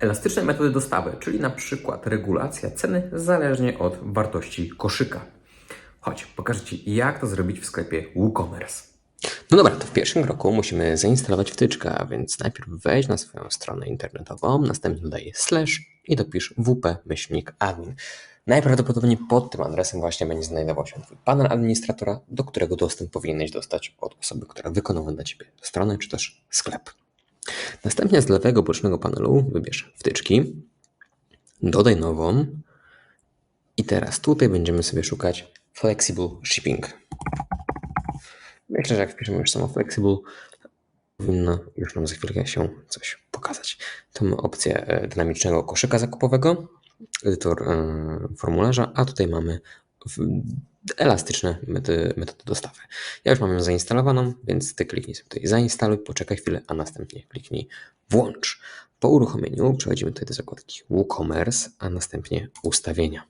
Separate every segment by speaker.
Speaker 1: Elastyczne metody dostawy, czyli na przykład regulacja ceny zależnie od wartości koszyka. Chodź, pokażę Ci, jak to zrobić w sklepie WooCommerce.
Speaker 2: No dobra, to w pierwszym kroku musimy zainstalować wtyczkę, a więc najpierw wejdź na swoją stronę internetową, następnie dodaj slash i dopisz wp-admin. Najprawdopodobniej pod tym adresem właśnie będzie znajdował się Twój panel administratora, do którego dostęp powinieneś dostać od osoby, która wykonała dla Ciebie stronę czy też sklep. Następnie z lewego bocznego panelu wybierz wtyczki, dodaj nową i teraz tutaj będziemy sobie szukać Flexible Shipping. Myślę, że jak wpiszemy już samo Flexible, powinno już nam za chwilkę się coś pokazać. To mamy opcję e, dynamicznego koszyka zakupowego, edytor e, formularza, a tutaj mamy elastyczne metody, dostawy. Ja już mam ją zainstalowaną, więc Ty kliknij sobie tutaj zainstaluj, poczekaj chwilę, a następnie kliknij włącz. Po uruchomieniu przechodzimy tutaj do zakładki WooCommerce, a następnie ustawienia.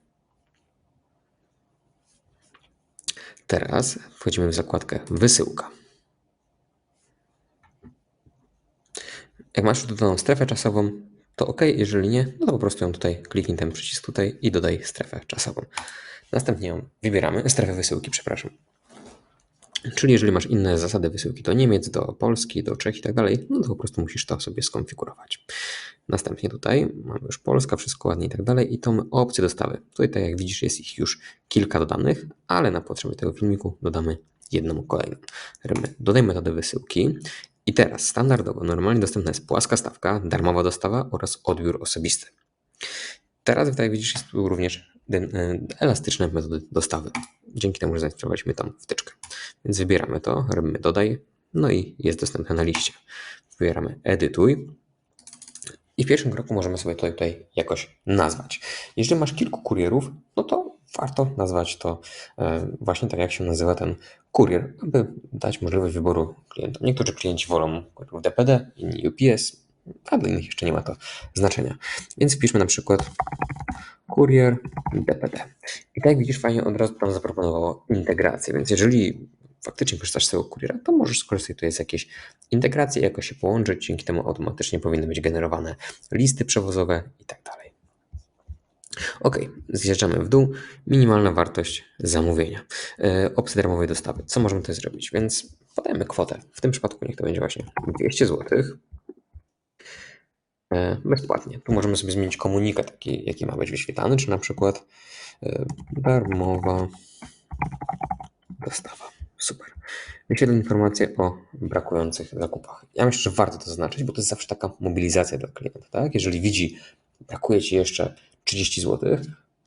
Speaker 2: Teraz wchodzimy w zakładkę wysyłka. Jak masz dodaną strefę czasową, to OK, jeżeli nie, no to po prostu ją tutaj kliknij ten przycisk tutaj i dodaj strefę czasową. Następnie ją wybieramy, strefę wysyłki, przepraszam. Czyli jeżeli masz inne zasady wysyłki do Niemiec, do Polski, do Czech i tak dalej, no to po prostu musisz to sobie skonfigurować. Następnie tutaj mamy już Polska, wszystko ładnie i tak dalej i tą opcję dostawy. Tutaj tak jak widzisz jest ich już kilka dodanych, ale na potrzeby tego filmiku dodamy jedną kolejną. Robimy dodaj metodę wysyłki i teraz standardowo normalnie dostępna jest płaska stawka, darmowa dostawa oraz odbiór osobisty. Teraz jak widzisz jest tu również y, elastyczne metody dostawy. Dzięki temu, że zainstalowaliśmy tą wtyczkę. Więc wybieramy to, robimy dodaj, no i jest dostępne na liście. Wybieramy edytuj i w pierwszym kroku możemy sobie to tutaj jakoś nazwać. Jeżeli masz kilku kurierów, no to warto nazwać to e, właśnie tak, jak się nazywa ten kurier, aby dać możliwość wyboru klientom. Niektórzy klienci wolą DPD, inni UPS, a dla innych jeszcze nie ma to znaczenia. Więc wpiszmy na przykład kurier DPD. I tak jak widzisz, fajnie od razu tam zaproponowało integrację, więc jeżeli faktycznie korzystasz z tego kuriera, to możesz skorzystać tutaj z jakiejś integracji, jakoś się połączyć, dzięki temu automatycznie powinny być generowane listy przewozowe i tak. Ok, zjeżdżamy w dół. Minimalna wartość zamówienia. E, opcje darmowej dostawy. Co możemy tutaj zrobić? Więc podajemy kwotę. W tym przypadku niech to będzie właśnie 200 zł. E, bezpłatnie. Tu możemy sobie zmienić komunikat, taki, jaki ma być wyświetlany, czy na przykład e, darmowa dostawa. Super. Wyświetl informacje o brakujących zakupach. Ja myślę, że warto to zaznaczyć, bo to jest zawsze taka mobilizacja dla klienta. Tak? Jeżeli widzi, brakuje ci jeszcze 30 zł,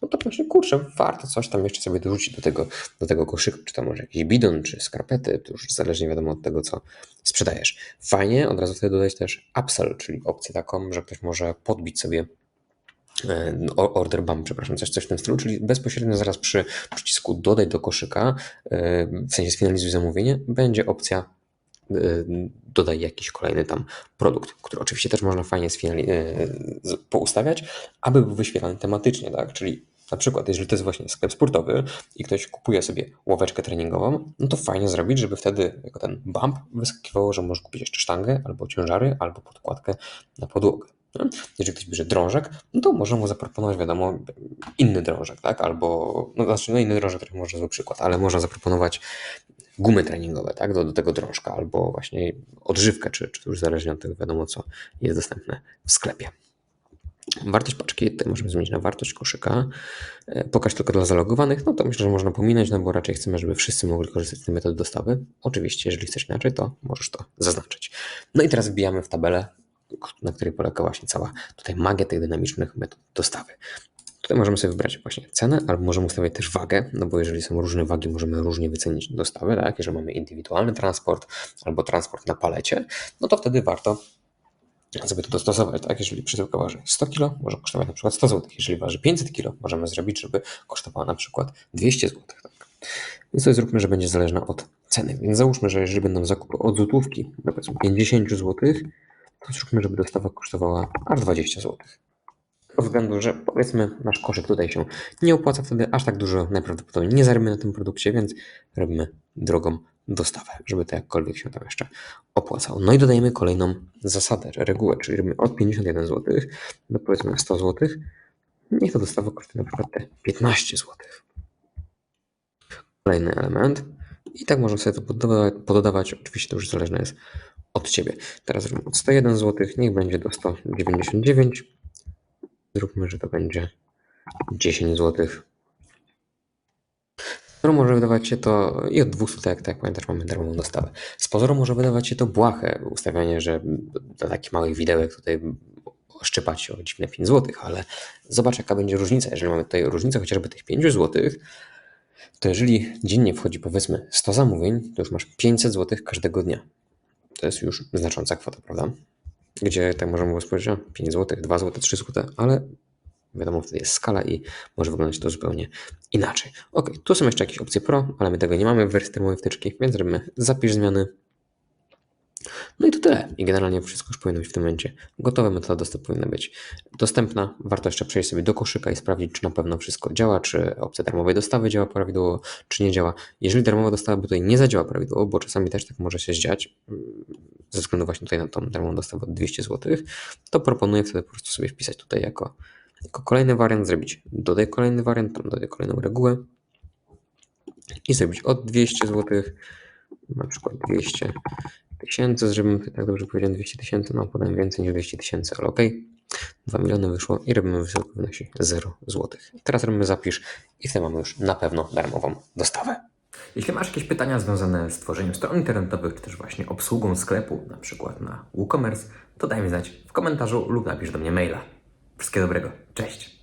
Speaker 2: no to właśnie kurczę, warto coś tam jeszcze sobie dorzucić do tego, do tego koszyka, czy to może jakiś bidon, czy skarpety, to już zależnie wiadomo od tego, co sprzedajesz. Fajnie, od razu wtedy dodać też upsell, czyli opcję taką, że ktoś może podbić sobie e, order bump, przepraszam, coś, coś w tym stylu, czyli bezpośrednio zaraz przy przycisku dodaj do koszyka, e, w sensie sfinalizuj zamówienie, będzie opcja dodaj jakiś kolejny tam produkt, który oczywiście też można fajnie z- poustawiać, aby był wyświetlany tematycznie, tak, czyli na przykład, jeżeli to jest właśnie sklep sportowy i ktoś kupuje sobie ławeczkę treningową, no to fajnie zrobić, żeby wtedy jako ten bump wyskakiwało, że możesz kupić jeszcze sztangę, albo ciężary, albo podkładkę na podłogę. Jeżeli ktoś bierze drążek, no to można mu zaproponować, wiadomo, inny drążek, tak? Albo, no znaczy, no inny drążek, to może zły przykład, ale można zaproponować gumy treningowe, tak? Do, do tego drążka, albo właśnie odżywkę, czy, czy już zależnie od tego, wiadomo, co jest dostępne w sklepie. Wartość paczki tutaj możemy zmienić na wartość koszyka. E, Pokaż tylko dla zalogowanych, no to myślę, że można pominąć, no bo raczej chcemy, żeby wszyscy mogli korzystać z tej metody dostawy. Oczywiście, jeżeli chcesz inaczej, to możesz to zaznaczyć. No i teraz wbijamy w tabelę, na której polega właśnie cała tutaj magia tych dynamicznych metod dostawy. Tutaj możemy sobie wybrać właśnie cenę, albo możemy ustawiać też wagę, no bo jeżeli są różne wagi, możemy różnie wycenić dostawę, tak? Jeżeli mamy indywidualny transport albo transport na palecie, no to wtedy warto sobie to dostosować, tak? Jeżeli przesyłka waży 100 kg, może kosztować na przykład 100 zł. Jeżeli waży 500 kg, możemy zrobić, żeby kosztowała na przykład 200 zł. Tak? Więc sobie zróbmy, że będzie zależna od ceny. Więc załóżmy, że jeżeli będą zakupy od złotówki, powiedzmy 50 zł, to zróbmy, żeby dostawa kosztowała aż 20 zł. Tego względu, że powiedzmy nasz koszyk tutaj się nie opłaca, wtedy aż tak dużo najprawdopodobniej nie zarobimy na tym produkcie, więc robimy drogą dostawę, żeby to jakkolwiek się tam jeszcze opłacało. No i dodajemy kolejną zasadę, regułę, czyli robimy od 51 zł do powiedzmy 100 zł. Niech ta dostawa kosztuje na przykład te 15 zł. Kolejny element. I tak można sobie to pododawać, pododawać. Oczywiście to już zależne jest od Ciebie. Teraz robimy od 101 zł, niech będzie do 199. Zróbmy, że to będzie 10 zł. Z może wydawać się to i od 200, tak, tak pamiętasz, mamy darmową dostawę. Z pozoru może wydawać się to błahe ustawianie, że dla takich małych widełek tutaj szczypać o dziwne 5 zł, ale zobacz jaka będzie różnica. Jeżeli mamy tutaj różnicę chociażby tych 5 zł, to jeżeli dziennie wchodzi powiedzmy 100 zamówień, to już masz 500 zł każdego dnia. To jest już znacząca kwota, prawda? Gdzie tak możemy było spojrzeć, a, 5 zł, 2 zł, 3 zł, ale wiadomo, wtedy jest skala i może wyglądać to zupełnie inaczej. Ok, tu są jeszcze jakieś opcje pro, ale my tego nie mamy w wersji termowej wtyczki, więc robimy zapisz zmiany. No i to tyle. I generalnie wszystko już powinno być w tym momencie gotowe. Metoda dostaw powinna być dostępna. Warto jeszcze przejść sobie do koszyka i sprawdzić, czy na pewno wszystko działa, czy opcja darmowej dostawy działa prawidłowo, czy nie działa. Jeżeli darmowa dostawa by tutaj nie zadziała prawidłowo, bo czasami też tak może się zdziać, ze względu właśnie tutaj na tą darmową dostawę od 200 zł, to proponuję wtedy po prostu sobie wpisać tutaj jako, jako kolejny wariant, zrobić dodaj kolejny wariant, tam dodaj kolejną regułę i zrobić od 200 zł, na przykład 200 tysięcy, żebym tak dobrze powiedział 200 tysięcy, no podałem więcej niż 200 tysięcy, ale ok. 2 miliony wyszło i robimy wysoką wynosi 0 zł. Teraz robimy zapisz i wtedy mamy już na pewno darmową dostawę.
Speaker 1: Jeśli masz jakieś pytania związane z tworzeniem stron internetowych, czy też właśnie obsługą sklepu, na przykład na WooCommerce, to daj mi znać w komentarzu lub napisz do mnie maila. Wszystkiego dobrego. Cześć!